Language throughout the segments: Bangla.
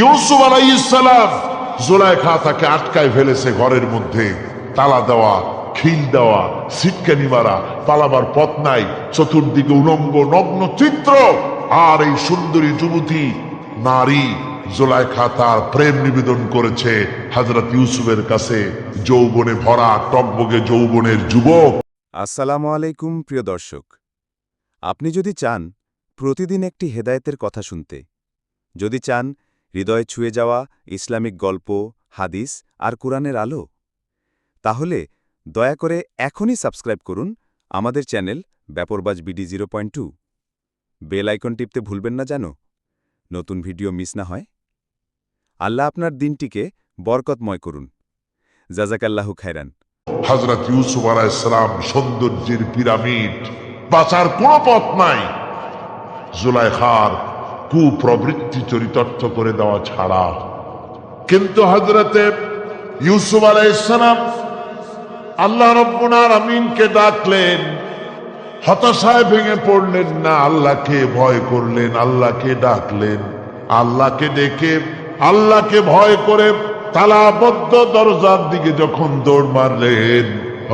ইউসুফ আলাইসালাম জোলাইখা তাকে আটকায় ফেলেছে ঘরের মধ্যে। তালা দেওয়া, খিল দেওয়া সিটকানি মারা পালাবার পথ নাই, চতুর্দিকে উলঙ্গ, নগ্ন চিত্র। আর এই সুন্দরী যুবতী নারী জোলাইখা তার প্রেম নিবেদন করেছে হজরত ইউসুফের কাছে, যৌবনে ভরা টকবগে যৌবনের যুবক। আসসালামু আলাইকুম, প্রিয় দর্শক। আপনি যদি চান, প্রতিদিন একটি হেদায়েতের কথা শুনতে। যদি চান হৃদয়ে ছুঁয়ে যাওয়া ইসলামিক গল্প, হাদিস আর কোরআনের আলো? তাহলে দয়া করে এখনই সাবস্ক্রাইব করুন আমাদের channel ব্যাপরবাজ BD zero point two. Bell icon টিপতে ভুলবেন না জানো নতুন ভিডিও মিস না হয়। আল্লাহ আপনার দিনটিকে বরকতময় করুন। জাজাকাল্লাহু খায়রান। হজরত ইউসুফ আলাইসালাম সৌন্দর্যের পিরামিড বাঁচার কোন পথ নাই। জুলাইখার কুপ্রবৃত্তি চরিতার্থ করে দেওয়া ছাড়া। কিন্তু হজরতে ইউসুফ আলাইসালাম আল্লাহ রব্বুনার আমিনকে ডাকলেন, হতাশায় ভেঙে পড়লেন না, আল্লাহকে ভয় করলেন, আল্লাহকে ডাকলেন, আল্লাহকে ডেকে, আল্লাহকে ভয় করে তালাবদ্ধ দরজার দিকে যখন দৌড় মারলেন,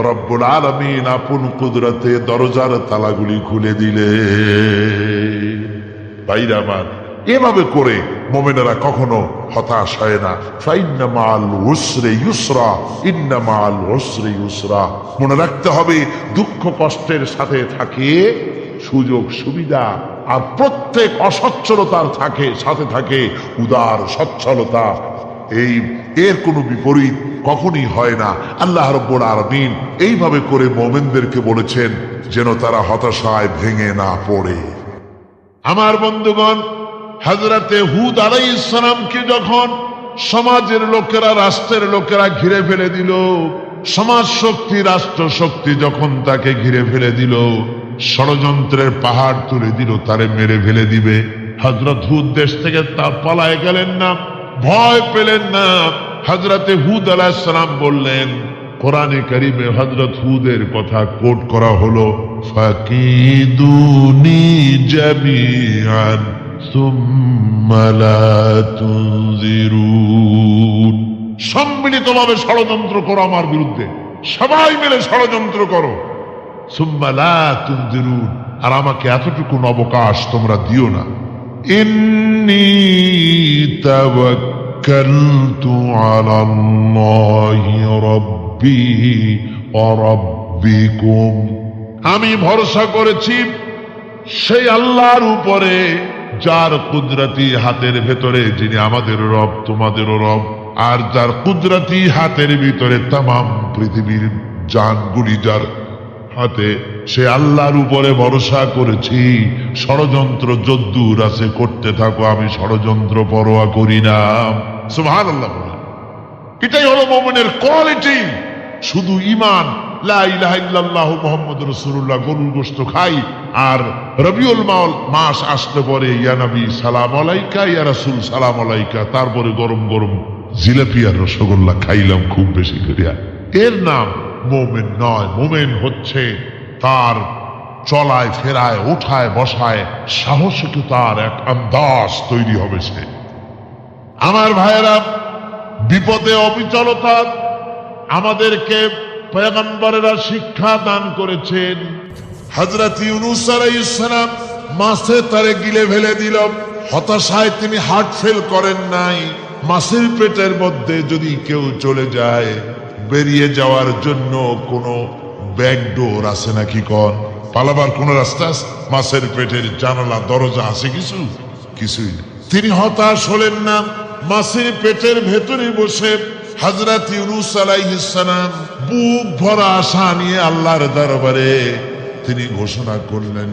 রব্বুল আলমিন আপন কুদরতে দরজার তালাগুলি খুলে দিলেন। ভাইরা আমার এভাবে করে মোমেনেরা কখনো হতাশ হয় না। মনে রাখতে হবে, দুঃখ কষ্টের সাথে থাকে, সুযোগ সুবিধা আর প্রত্যেক অসচ্ছলতার থাকে, সাথে থাকে উদার সচ্ছলতা। এই, এর কোনো বিপরীত কখনই হয় না। আল্লাহ রব্বুল আলমিন এইভাবে করে মোমেনদেরকে বলেছেন, যেন তারা হতাশায় ভেঙে না পড়ে। আমার বন্ধুগণ হাজরাতে হুদ আলাই ইসলামকে যখন সমাজের লোকেরা, রাষ্ট্রের লোকেরা ঘিরে ফেলে দিল সমাজ শক্তি রাষ্ট্র শক্তি যখন তাকে ঘিরে ফেলে দিল, ষড়যন্ত্রের পাহাড় তুলে দিল, তারে মেরে ফেলে দিবে। হজরত হুদ দেশ থেকে তার পালায় গেলেন না, ভয় পেলেন না। হজরতে হুদ আলাহিসাম বললেন কোরআনে করিমে হজরত হুদের কথা কোট করা হলো, ফাকিদুনি জামিআন, সুম্মা লা তুনজিরুন। সম্মিলিতভাবে ষড়যন্ত্র করো আমার বিরুদ্ধে। সবাই মিলে ষড়যন্ত্র করো। সুম্মালা লা তুনজিরুন, আর আমাকে এতটুকু অবকাশ তোমরা দিও না। তাওয়াক্কালতু আলাল্লাহি রাব্বি ওয়া রাব্বিকুম আমি ভরসা করেছি সেই আল্লাহর উপরে, যার কুদরতি হাতের ভেতরে যিনি আমাদের রব, তোমাদেরও রব, আর যার কুদরতি হাতের ভিতরে তাম পৃথিবীর জানগুলি যার হাতে, সে আল্লাহর উপরে ভরসা করেছি। ষড়যন্ত্র যদ্দুর আছে, করতে থাকো, আমি ষড়যন্ত্র পরোয়া করি না। এটাই হলো মোমেনের কোয়ালিটি। শুধু ইমান মুহাম্মদ রাসূলুল্লাহ, গরুর গোশত খাই, আর রবিউল তারপরে গরম গরম জিলাপি আর রসগোল্লা খাইলাম খুব বেশি করিয়া। এর নাম মোমেন নয়, মোমেন হচ্ছে তার চলায়, ফেরায় ওঠায় বসায়, সাহসিকতার এক আন্দাজ তৈরি হবে সে। আমার ভাইয়েরা, বিপদে অবিচলতা আমাদেরকে পয়গম্বরেরা শিক্ষা দান করেছেন। হজরত ইউনুস আলাইহিসসালাম মাছে তারে গিলে ফেলে দিল। হতাশায় তিনি হার্ট ফেল করেন নাই। মাছের পেটের মধ্যে যদি কেউ চলে যায়, বেরিয়ে যাওয়ার জন্য কোনো ব্যাকডোর আছে নাকি কন? পালাবার কোন রাস্তা? মাছের পেটের জানালা, দরজা আছে কিছু? কিছুই তিনি হতাশ হলেন না। মাছের পেটের ভেতরে বসে হজরত ইউনুস আলাইহিসসালাম বুক ভরা আশা নিয়ে আল্লাহর দরবারে তিনি ঘোষণা করলেন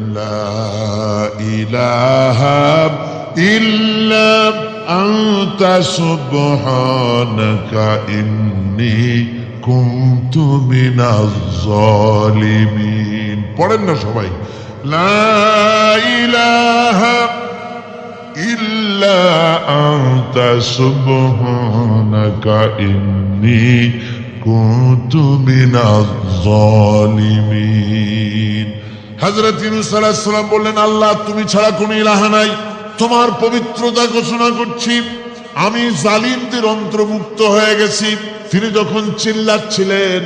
পড়েন না সবাই, লা إلا أنت سبحانك إني كنت من الظالمين হজরত ইউনুস আলাইহিস সালাম বললেন আল্লাহ তুমি ছাড়া কোনো ইলাহা নাই তোমার পবিত্রতা ঘোষণা করছি আমি জালিমদের অন্তর্ভুক্ত হয়ে গেছি তিনি যখন চিল্লাচ্ছিলেন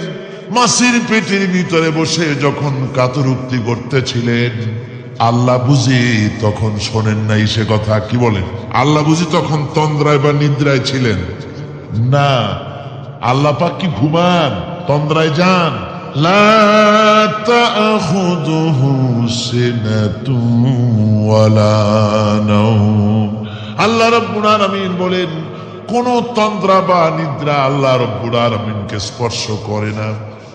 মাসির পেটের ভিতরে বসে যখন কাতরুক্তি করতেছিলেন আল্লাহ বুঝি তখন শোনেন নাই সে কথা, কি বলেন? আল্লাহ বুঝি তখন তন্দ্রায় বা নিদ্রায় ছিলেন? না। আল্লাহ পাক কি ঘুমান? তন্দ্রায় যান? আল্লাহ রব্বুর আমিন বলেন, কোন তন্দ্রা বা নিদ্রা আল্লাহ রব্বুর আমিনকে স্পর্শ করে না।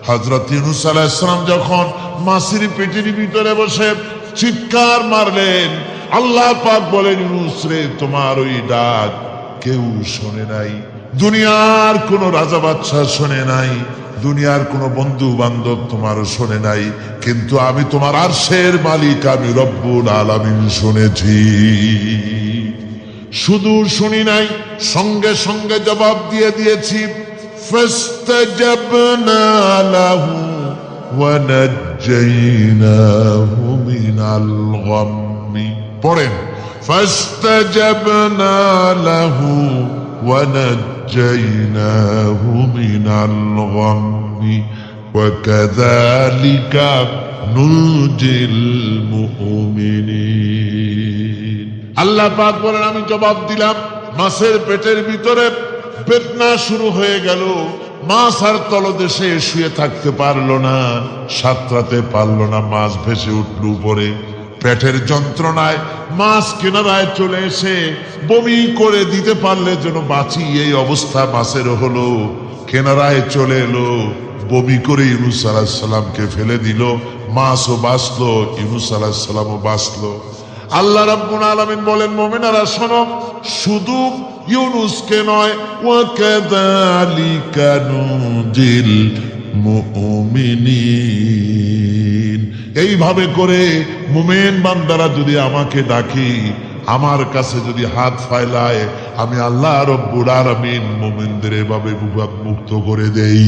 হজরত ইউনুস ইসলাম যখন মাসির পেটির ভিতরে বসে চিৎকার মারলেন। আল্লাহ পাক বলেন নুসরে তোমার ওই ডাক কেউ শোনে নাই। দুনিয়ার কোন রাজা বাচ্চা শোনে নাই। দুনিয়ার কোন বন্ধু বান্ধব তোমারও শোনে নাই। কিন্তু আমি তোমার আর্শের মালিক, আমি রব্বুল আলামিন শুনেছি। শুধু শুনি নাই, সঙ্গে সঙ্গে জবাব দিয়ে দিয়েছি। ফেস্তে জবনা লাহু ونجيناه من الغم পড়েন فاستجبنا له ونجيناه من الغم وكذلك ننجي المؤمنين আল্লাহ পাক বলেন আমি জবাব দিলাম মাছের পেটের ভিতরে বেদনা শুরু হয়ে গেল মাছ আর তলদেশে শুয়ে থাকতে পারল না, সাঁতরাতে পারল না, মাছ ভেসে উঠল উপরে। পেটের যন্ত্রণায় মাছ কিনারায় চলে এসে বমি করে দিতে পারলে যেন বাঁচি এই অবস্থা মাছের হলো। কেনারায় চলে এলো, বমি করে ইউনুস আলাহিসাল্লামকে ফেলে দিল, মাছও বাঁচলো, ইউনুস আলাহিসাল্লামও বাঁচলো। আল্লাহ রাব্বুল আলামিন বলেন, মুমিনারা, শোনো, শুধু ইউনুসকে নয়, ওয়াকাযালিকা নুজিল মুমিনিন। এইভাবে করে মুমিন বান্দারা যদি আমাকে ডাকি, আমার কাছে যদি হাত ফাইলায়, আমি আল্লাহ রব্বুল আলামিন মুমিনদের এভাবে মুক্ত করে দেই।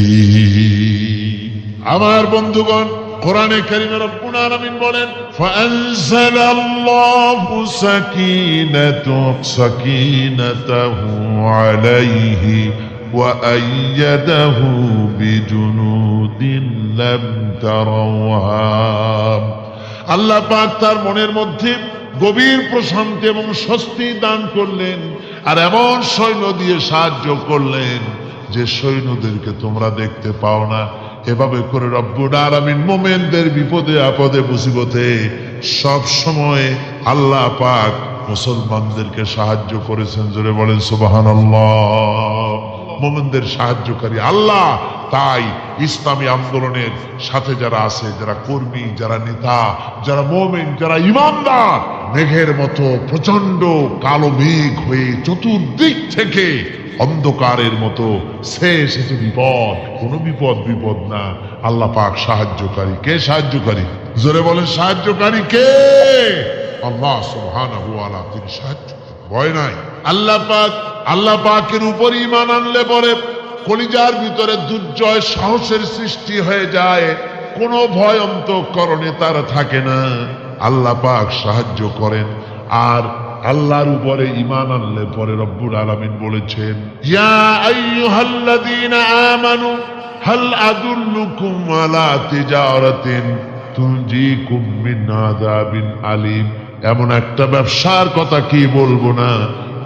আমার বন্ধুগণ কোরআনে কারিমে রব্বুল আলামিন বলেন, ফাআনজালাল্লাহু সাকিনাতু সাকিনাতাহু আলাইহি ওয়া আইয়াদাহু বিজুনুদিন লাম তারাওহা আল্লাহ পাক তার মনের মধ্যে গভীর প্রশান্তি এবং স্বস্তি দান করলেন আর এমন সৈন্য দিয়ে সাহায্য করলেন যে সৈন্যদেরকে তোমরা দেখতে পাও না। এভাবে করে রব্বুল আলমিন মোমেনদের বিপদে, আপদে, মুসিবতে সব সময় আল্লাহ পাক মুসলমানদেরকে সাহায্য করেছেন। জোরে বলেন সুবহানাল্লাহ। মোমেনদের সাহায্যকারী আল্লাহ। তাই ইসলামী আন্দোলনের সাথে যারা আছে, যারা কর্মী, যারা নেতা, যারা মোমেন, যারা ইমানদার, মেঘের মতো প্রচণ্ড কালো মেঘ হয়ে চতুর্দিক থেকে অন্ধকারের মতো সে এসেছে বিপদ। কোনো বিপদ বিপদ না। আল্লাহ পাক সাহায্যকারী। কে সাহায্যকারী? জোরে বলেন, সাহায্যকারী কে? আল্লাহ তাআলা তিনি সাহায্য ভয় নাই। আল্লাহ পাক, আল্লাহ পাকের উপর ইমান আনলে পরে কলিজার ভিতরে দুর্জয় সাহসের সৃষ্টি হয়ে যায়। কোনো ভয় অন্তঃকরণে তার থাকে না। আল্লাহ পাক সাহায্য করেন। আর আল্লাহর উপরে ইমান আনলে পরে রব্বুল আলামিন বলেছেন আমানু, হাল আদুল্লুকুম আলা আলিম। এমন একটা ব্যবসার কথা কি বলব না?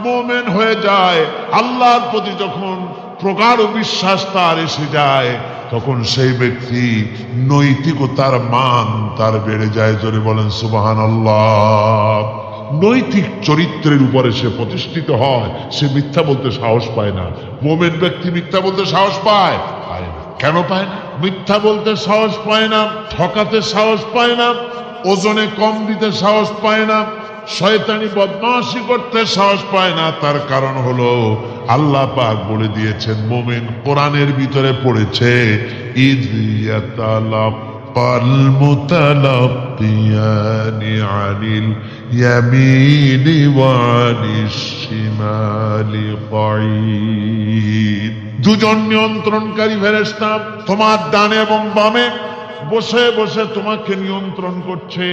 মোমেন হয়ে যায়, আল্লাহর প্রতি যখন প্রগাঢ় বিশ্বাস তার এসে যায়, তখন সেই ব্যক্তি নৈতিকতার মান তার বেড়ে যায়। জোরে বলেন সুবাহান আল্লাহ নৈতিক চরিত্রের উপরে সে প্রতিষ্ঠিত হয়, সে মিথ্যা বলতে সাহস পায় না। মোমেন ব্যক্তি মিথ্যা বলতে সাহস পায়? পায় না। কেন পায় না? মিথ্যা বলতে সাহস পায় না, ঠকাতে সাহস পায় না, ওজনে কম দিতে সাহস পায় না শয়তানি বদমাশি করতে সাহস পায় না। তার কারণ হলো আল্লাহ পাক বলে দিয়েছেন, মোমেন কোরআনের ভিতরে পড়েছে দুজন নিয়ন্ত্রণকারী ফেরেশতা তোমার ডানে এবং বামে বসে বসে তোমাকে নিয়ন্ত্রণ করছে।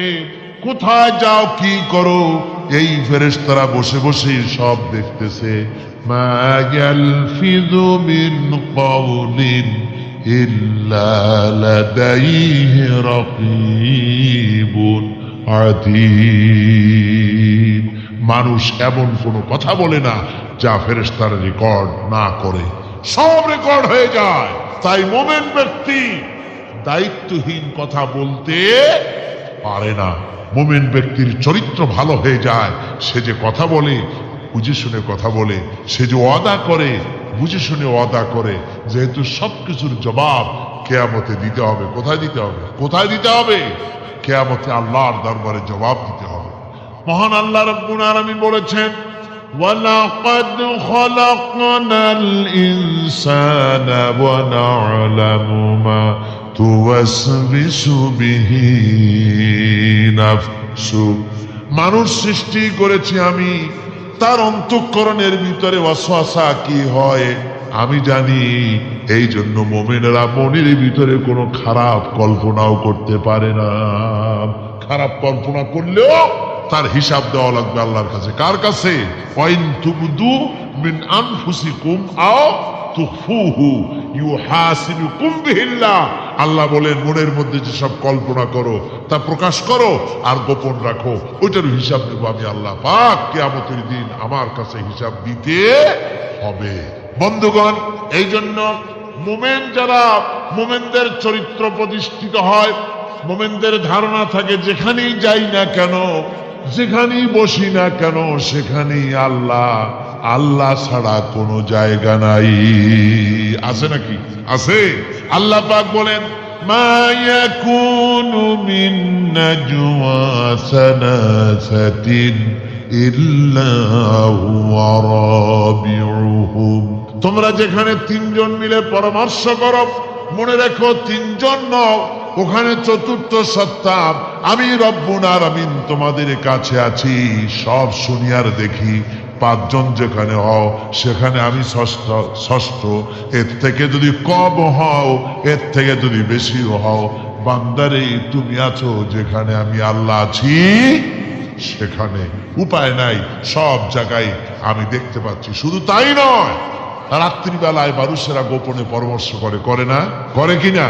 কোথায় যাও, কি করো? এই ফেরেশতারা বসে বসে সব দেখতেছে। মিন মানুষ এমন কোনো কথা বলে না যা ফেরেশতারা রেকর্ড না করে। সব রেকর্ড হয়ে যায়। তাই মোমেন ব্যক্তি দায়িত্বহীন কথা বলতে পারে না। মোমেন ব্যক্তির চরিত্র ভালো হয়ে যায় সে যে কথা বলে বুঝে শুনে কথা বলে সে যে ওয়াদা করে বুঝে শুনে ওয়াদা করে যেহেতু সবকিছুর জবাব কেয়ামতে দিতে হবে কোথায় দিতে হবে কোথায় দিতে হবে কেয়ামতে আল্লাহর দরবারে জবাব দিতে হবে মহান আল্লাহ রব্বুল আলামিন বলেছেন ولقد خلقنا الإنسان ونعلم ما توسوس به نفسه মানুষ সৃষ্টি করেছি আমি, তার অন্তঃকরণের ভিতরে ওয়াসওয়াসা কি হয়? আমি জানি এই জন্য মোমেনেরা মনের ভিতরে কোনো খারাপ কল্পনাও করতে পারে না। খারাপ কল্পনা করলেও তার হিসাব দেওয়া লাগবে আল্লাহর কাছে। কার কাছে? আও আল্লাহ বলেন, মনের মধ্যে যে সব কল্পনা করো, তা প্রকাশ করো আর গোপন রাখো। ওইটার হিসাব দেবো আমি আল্লাহ পাক। কিয়ামতের দিন আমার কাছে হিসাব দিতে হবে। বন্ধুগণ এই জন্য মোমেন যারা, মোমেনদের চরিত্র প্রতিষ্ঠিত হয়, মোমেনদের ধারণা থাকে, যেখানেই যাই না কেন, যেখানেই বসি না কেন, সেখানেই আল্লাহ আল্লাহ ছাড়া কোনো জায়গা নাই আছে নাকি আছে আল্লাহ পাক বলেন ما يكون من نجوى ثلاثة إلا هو رابعهم তোমরা যেখানে তিনজন মিলে পরামর্শ করো মনে রেখো তিনজন নও ওখানে চতুর্থ সত্তা আমি রব্বুনার আমিন তোমাদের কাছে আছি। সব শুনিয়ার দেখি। পাঁচজন যেখানে হও, সেখানে আমি ষষ্ঠ ষষ্ঠ। এর থেকে যদি কম হও, এর থেকে যদি বেশি হও, বান্দারে, তুমি আছো যেখানে আমি আল্লাহ আছি, সেখানে। উপায় নাই, সব জায়গায় আমি দেখতে পাচ্ছি। শুধু তাই নয়, রাত্রিবেলায় মানুষেরা গোপনে পরামর্শ করে করে না? করে কিনা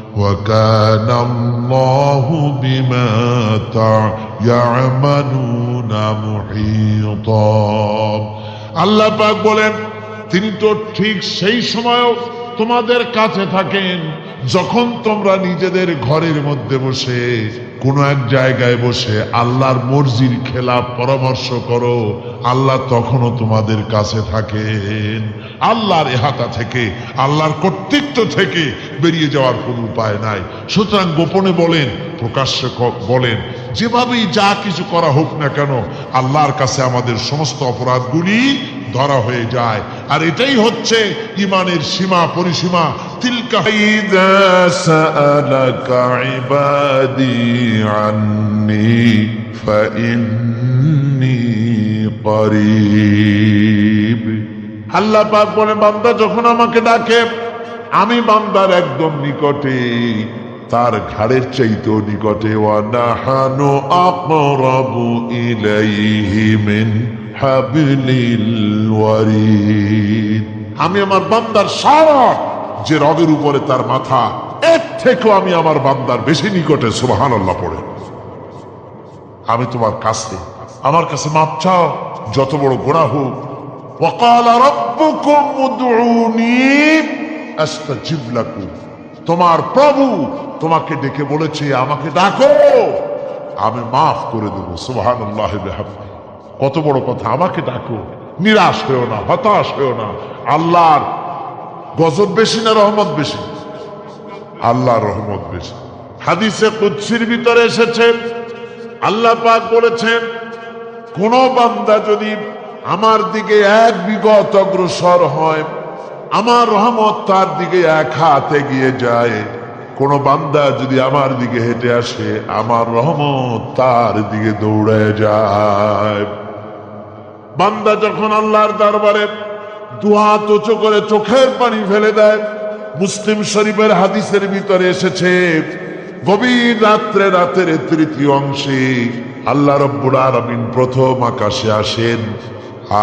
وكان الله بما تع- يعملون محيطا আল্লাহ পাক বলেন তিনি তো ঠিক সেই সময়ও তোমাদের কাছে থাকেন, যখন তোমরা নিজেদের ঘরের মধ্যে বসে, কোন এক জায়গায় বসে আল্লাহর মর্জির খেলা পরামর্শ করো, আল্লাহ তখনও তোমাদের কাছে থাকেন। আল্লাহর এহাতা থেকে, আল্লাহর কর্তৃত্ব থেকে বেরিয়ে যাওয়ার কোনো উপায় নাই। সুতরাং গোপনে বলেন প্রকাশ্যে বলেন, যেভাবেই যা কিছু করা হোক না কেন, আল্লাহর কাছে আমাদের সমস্ত অপরাধগুলি ধরা হয়ে যায়। আর এটাই হচ্ছে ইমানের সীমা পরিসীমা। তিলকা আল্লাহ পাক বলে বান্দা যখন আমাকে ডাকে আমি বান্দার একদম নিকটে তার ঘাড়ের চাইতেও নিকটে। ওয়ানাহানু আকরাবু ইলাইহি মিন আমি আমার বান্দার সারা যে রদের উপরে তার মাথা, এর থেকেও আমি আমার বান্দার বেশি নিকটে সুবাহান আল্লাহ পড়ে। আমি তোমার কাছে, আমার কাছে মাপ চাও, যত বড় গোড়া হোক। তোমার প্রভু তোমাকে ডেকে বলেছে, আমাকে ডাকো। আমি মাফ করে দেবো সুবাহ কত বড় কথা, আমাকে ডাকো। নিরাশ হয়েও না, হতাশ হয়েও না। আল্লাহর গজব বেশি না রহমত বেশি? আল্লাহর রহমত বেশি। হাদিসে কুচ্ছির ভিতরে এসেছে, আল্লাহ পাক বলেছেন, কোন বান্দা যদি আমার দিকে এক বিগত অগ্রসর হয়, আমার রহমত তার দিকে এক হাতে গিয়ে যায়। কোন বান্দা যদি আমার দিকে হেঁটে আসে, আমার রহমত তার দিকে দৌড়ে যায়। বান্দা যখন আল্লাহর দরবারে দুহাত উঁচু করে চোখের পানি ফেলে দেয়, মুসলিম শরীফের হাদিসের ভিতরে এসেছে, গভীর রাত্রে রাতের তৃতীয় অংশে আল্লাহ রব্বুল আলামিন প্রথম আকাশে আসেন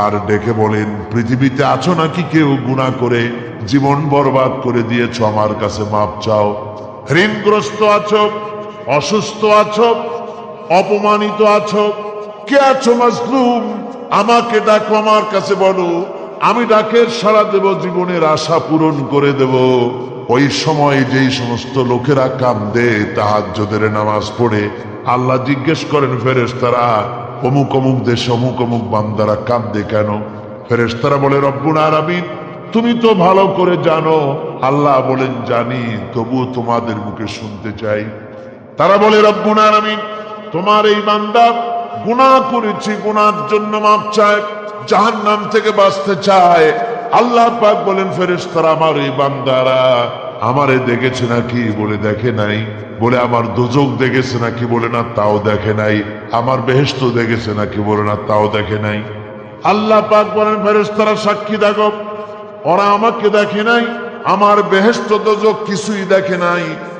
আর ডেকে বলেন, পৃথিবীতে আছো নাকি কেউ গুণা করে, জীবন বরবাদ করে দিয়েছ আমার কাছে, মাপ চাও। ঋণগ্রস্ত আছো, অসুস্থ আছো, অপমানিত আছো, কে আছো মাজলুম? আমাকে ডাকো আমার কাছে বলো, আমি ডাকের সারা দেব, জীবনের আশা পূরণ করে দেব। ওই সময় যেই সমস্ত লোকেরা কান্দে তাহাজ্জুদের নামাজ পড়ে, আল্লাহ জিজ্ঞেস করেন, ফেরেশতারা, অমুক অমুক দেশ অমুক অমুক বান্দারা কান্দে কেন? ফেরেশতারা বলে, রব্বুল আলামিন, তুমি তো ভালো করে জানো। আল্লাহ বলেন, জানি, তবুও তোমাদের মুখে শুনতে চাই। তারা বলে, রব্বুল আলামিন, তোমার এই বান্দা গুনাহ করেছি গুনার জন্য মাপ চায়, জাহান্নাম থেকে বাঁচতে চায়। আল্লাহ পাক বলেন, ফেরেশতারা, আমার এই বান্দারা, আমারে দেখেছে নাকি? বলে, দেখে নাই। বলে, আমার দোজক দেখেছে নাকি? বলে, না, তাও দেখে নাই। আমার বেহেস্ত দেখেছে নাকি? বলে, না, তাও দেখে নাই। আল্লাহ পাক বলেন, ফেরেশতারা, সাক্ষী দেখো। ওরা আমাকে দেখে নাই। আমার বেহেস্ত দোজক কিছুই দেখে নাই।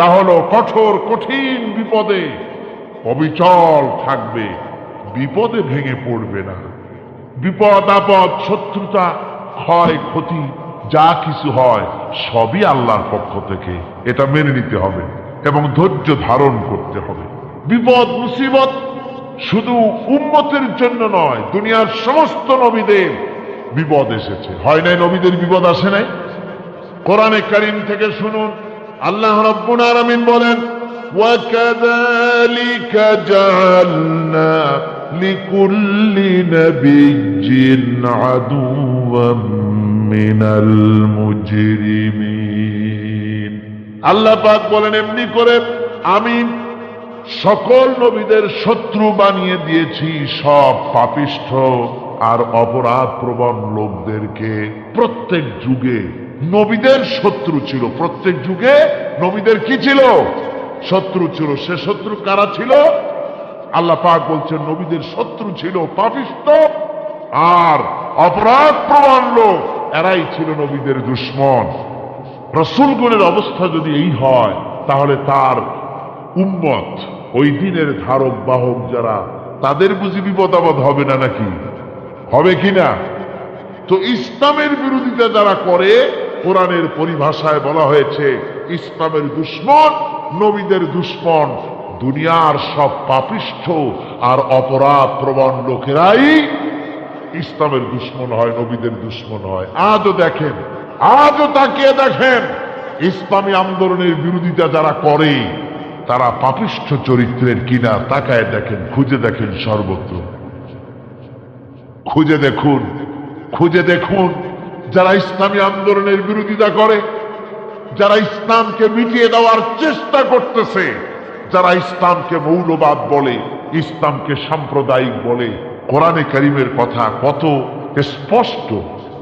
তা হলো কঠোর, কঠিন বিপদে। অবিচল থাকবে, বিপদে ভেঙে পড়বে না। বিপদ, আপদ, শত্রুতা, ক্ষয়, ক্ষতি, যা কিছু হয়, সবই আল্লাহর পক্ষ থেকে। এটা মেনে নিতে হবে এবং ধৈর্য ধারণ করতে হবে। বিপদ, মুসিবত শুধু উম্মতের জন্য নয়, দুনিয়ার সমস্ত নবীদের বিপদ এসেছে। হয় নাই নবীদের বিপদ আসে নাই? কোরআনে কারিম থেকে শুনুন আল্লাহ রব্বুল আলামিন বলেন وكذلك جعلنا لكل نبي عدوا من المجرمين আল্লাহ পাক বলেন এমনি করে আমি সকল নবীদের শত্রু বানিয়ে দিয়েছি সব পাপিষ্ঠ আর অপরাধ প্রবণ লোকদেরকে প্রত্যেক যুগে নবীদের শত্রু ছিল। প্রত্যেক যুগে নবীদের কি ছিল? শত্রু ছিল। সে শত্রু কারা ছিল? আল্লাহ পাক বলছেন, নবীদের শত্রু ছিল পাপিস্ত আর অপরাধ প্রমাণ লোক। এরাই ছিল নবীদের দুশ্মন। রসুলগণের অবস্থা যদি এই হয়, তাহলে তার উম্মত, ওই দিনের ধারক, বাহক যারা, তাদের বুঝি বিপদাবাদ হবে না নাকি? হবে কিনা তো ইসলামের বিরোধিতা যারা করে কোরআনের পরিভাষায় বলা হয়েছে, ইসলামের দুশ্মন, নবীদের দুশ্মন, দুনিয়ার সব পাপিষ্ঠ আর অপরাধ প্রবণ লোকেরাই ইসলামের দুশ্মন হয়, নবীদের দুশ্মন হয়। আজও দেখেন, আজও তাকিয়ে দেখেন, ইসলামী আন্দোলনের বিরোধিতা যারা করে, তারা পাপিষ্ঠ চরিত্রের কিনা তাকায় দেখেন, খুঁজে দেখেন সর্বত্র। খুঁজে দেখুন খুঁজে দেখুন। যারা ইসলামী আন্দোলনের বিরোধিতা করে, যারা ইসলামকে মিটিয়ে দেওয়ার চেষ্টা করতেছে, যারা ইসলামকে মৌলবাদ বলে, ইসলামকে সাম্প্রদায়িক বলে, কোরআনে করিমের কথা কত স্পষ্ট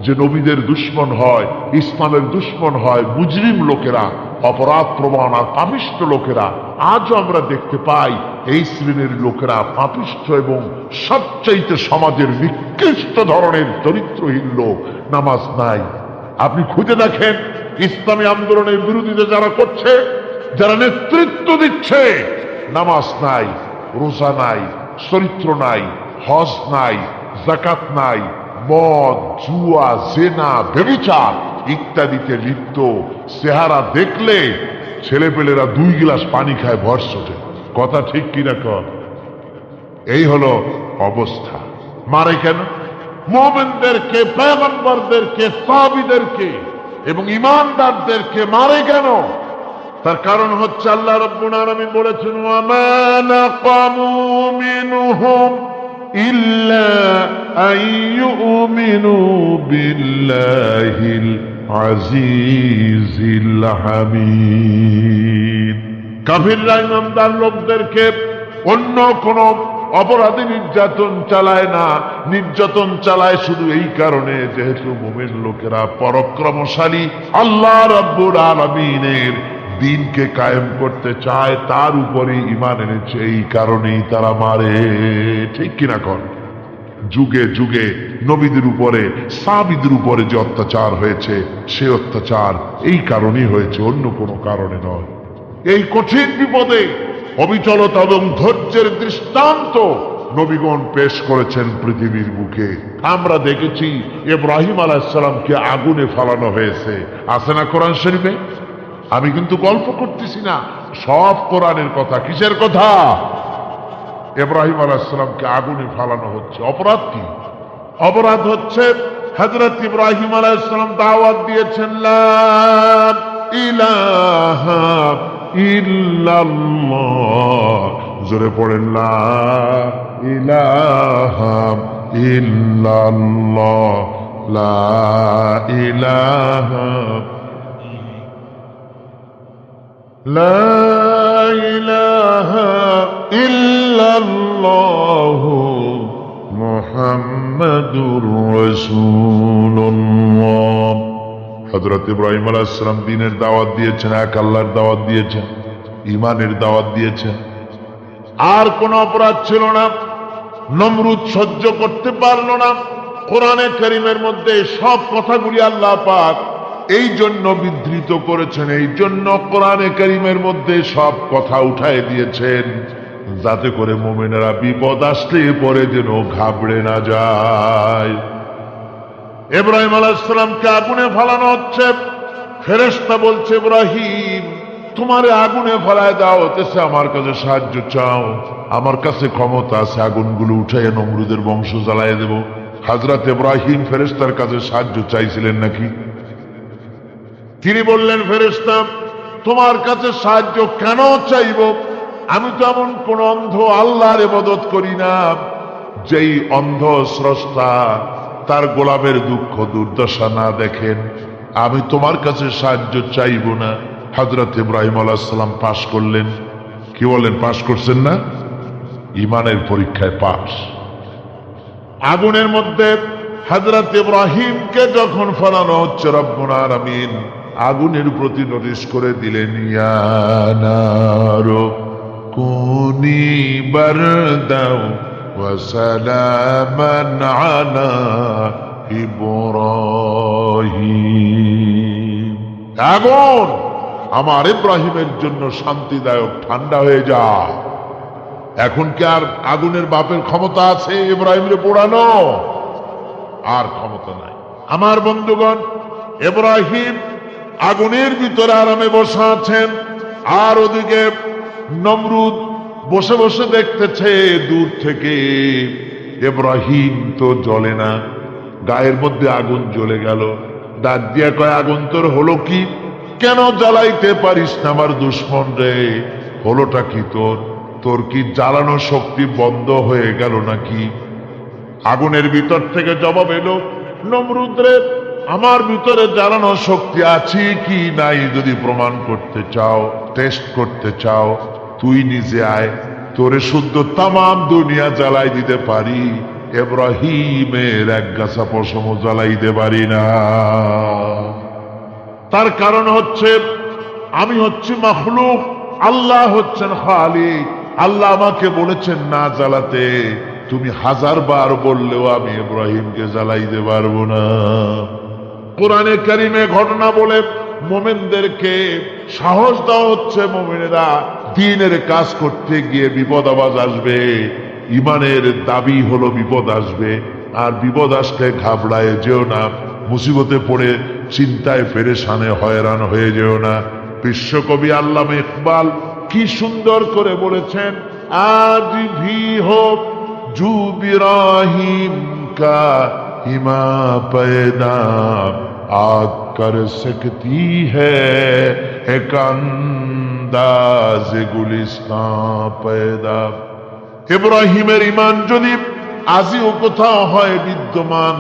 যে নবীদের দুশ্মন হয়, ইসলামের দুশ্মন হয় মুজরিম লোকেরা, অপরাধ প্রমাণ আর পাপিষ্ট লোকেরা। আজও আমরা দেখতে পাই এই শ্রেণির লোকেরা পাপিষ্ট এবং সবচাইতে সমাজের নিকৃষ্ট ধরনের চরিত্রহীন লোক। নামাজ নাই। আপনি খুঁজে দেখেন, ইসলামী আন্দোলনের বিরোধিতা যারা করছে, যারা নেতৃত্ব দিচ্ছে, নামাজ নাই, রোজা নাই, চরিত্র নাই, হজ নাই জাকাত নাই, মদ, জুয়া, জেনা বেবিচার ইত্যাদিতে লিপ্ত। চেহারা দেখলে ছেলেপেলেরা দুই গ্লাস পানি খায় ভরসটে কথা ঠিক কিনা কর এই হলো অবস্থা। মারে কেন? মোমেনদেরকে পেগম্বরদেরকে সাবিদেরকে এবং ইমানদারদেরকে মারে কেন? তার কারণ হচ্ছে আল্লাহ রব্বুল আলামিন বলেছেন মিনহুম হামিদ. কাফিররা, ইমানদার লোকদেরকে অন্য কোন অপরাধী নির্যাতন চালায় না, নির্যাতন চালায় শুধু এই কারণে যেহেতু মোমেন লোকেরা পরাক্রমশালী আল্লাহ রব্বুর আলমিনের দিনকে কায়েম করতে চায়, তার উপরে ইমান এনেছে, এই কারণেই তারা মারে। ঠিক কিনা কর যুগে যুগে নবীদের উপরে, সাবিদের উপরে যে অত্যাচার হয়েছে, সে অত্যাচার এই কারণেই হয়েছে, অন্য কোনো কারণে নয়। এই কঠিন বিপদে অবিচলতা এবং ধৈর্যের দৃষ্টান্ত নবীগণ পেশ করেছেন পৃথিবীর বুকে। আমরা দেখেছি ইব্রাহিম আলাহিসাল্লামকে আগুনে ফালানো হয়েছে। আছে না কোরআন শরীফে? আমি কিন্তু গল্প করতেছি না। সব কোরআনের কথা। কিসের কথা? ইব্রাহিম আলাহিসাল্লামকে আগুনে ফালানো হচ্ছে। অপরাধ কি? অপরাধ হচ্ছে হজরত ইব্রাহিম আলাইসালাম দাওয়াত দিয়েছেন ইলাহা ইল্লাল্লাহ। জোরে পড়েন লা ইলাহা ইল্লাল্লাহ। লা ইলাহা লা ইলাহা হজরত ইব্রাহিম আলাইসালাম দিনের দাওয়াত দিয়েছেন, এক আল্লাহর দাওয়াত দিয়েছেন ইমানের দাওয়াত দিয়েছেন। আর কোন অপরাধ ছিল না, নমরুদ সহ্য করতে পারল না, কোরআনে করিমের মধ্যে সব কথাগুলি আল্লাহ পাক এই জন্য বিধৃত করেছেন, এই জন্য কোরআনে করিমের মধ্যে সব কথা উঠায় দিয়েছেন, যাতে করে মোমেনেরা বিপদ আসলে পরে যেন ঘাবড়ে না যায়। ইব্রাহিম আলাইসালামকে আগুনে ফালানো হচ্ছে? ফেরেস্তা বলছে, ইব্রাহিম, তোমার আগুনে ফলায় দাও তেসে আমার কাছে সাহায্য চাও। আমার কাছে ক্ষমতা আছে, আগুনগুলো উঠাইয়ে নমরুদের বংশ জ্বালায় দেব। হাজরাত ইব্রাহিম ফেরেস্তার কাছে সাহায্য চাইছিলেন নাকি? তিনি বললেন ফেরেস্তা তোমার কাছে সাহায্য কেন চাইব? আমি তো এমন কোন অন্ধ আল্লাহর ইবাদত করি না, যেই অন্ধ স্রষ্টা তার গোলামের দুঃখ দুর্দশা না দেখেন, আমি তোমার কাছে সাহায্য চাইব না। হজরত ইব্রাহিম আলাহাল্লাম পাশ করলেন। কি বলেন পাশ করছেন না? ইমানের পরীক্ষায় পাশ। আগুনের মধ্যে হজরত ইব্রাহিমকে যখন ফলানো হচ্ছে, রব্বুল আলামিন আগুনের প্রতি নোটিশ করে দিলেন ইয়ানারো কুনি বারদাও ওয়াসালামান আলা ইব্রাহিম আগুন আমার ইব্রাহিমের জন্য শান্তিদায়ক ঠান্ডা হয়ে যা এখন কি আর আগুনের বাপের ক্ষমতা আছে ইব্রাহিমরে পোড়ানো? আর ক্ষমতা নাই। আমার বন্ধুগণ এব্রাহিম আগুনের ভিতরে আরামে বসে আছেন, আর ওদিকে নমরুদ বসে বসে দেখতেছে দূর থেকে। এব্রাহিম তো জ্বলে না। গায়ের মধ্যে আগুন জ্বলে গেল। ডাক দিয়া কয়, আগুন তোর হলো কি? কেন জ্বালাইতে পারিস না আমার দুশ্মন রে? হলোটা কি তোর? তোর কি জ্বালানো শক্তি বন্ধ হয়ে গেল নাকি? আগুনের ভিতর থেকে জবাব এলো নমরুদ্রে আমার ভিতরে জ্বালানো শক্তি আছে কি নাই যদি প্রমাণ করতে চাও টেস্ট করতে চাও? তুই নিজে আয়, তোরে শুদ্ধ তামাম দুনিয়া জ্বালাই দিতে পারি। এব্রাহিমের এক গাছা পশম জ্বালাইতে পারি না। তার কারণ হচ্ছে, আমি হচ্ছি মখলুক, আল্লাহ হচ্ছেন খালিক। আল্লাহ আমাকে বলেছেন না জ্বালাতে, তুমি হাজার বার বললেও আমি ইব্রাহিমকে জ্বালাইতে পারব না। কোরআনে কারিমে ঘটনা বলে মোমেনদেরকে সাহস দেওয়া হচ্ছে, মোমেনেরা দিনের কাজ করতে গিয়ে বিপদ আবাজ আসবে। ইমানের দাবি হলো বিপদ আসবে। আর বিপদ আসলে ঘাবড়ায় যেও না, মুসিবতে পড়ে চিন্তায় ফেরে সানে হয়রান হয়ে যেও না। বিশ্বকবি আল্লাহ ইকবাল কি সুন্দর করে বলেছেন আজ ভি হোক জুবিরাহিম কা হিমা পেদা, আগ কর সকতি হ্যাঁ انداز গুলিস্তান پیدا ইব্রাহিমের ইমান যদি আজিও কোথাও হয় বিদ্যমান,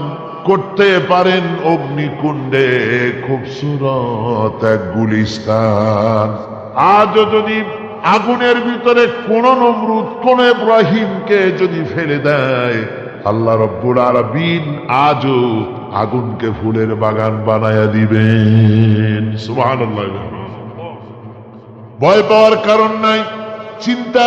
করতে পারেন অগ্নিকুণ্ডে খুবসুরত এক গুলিস্তান আজও যদি আগুনের ভিতরে কোন নমরুদ, কোন ইব্রাহিমকে যদি ফেলে দেয়, আল্লাহ রব্বুল আরবিন আজও আগুনকে ফুলের বাগান বানায়া দিবেন। সুবাহ ভয় পাওয়ার কারণ নাই চিন্তা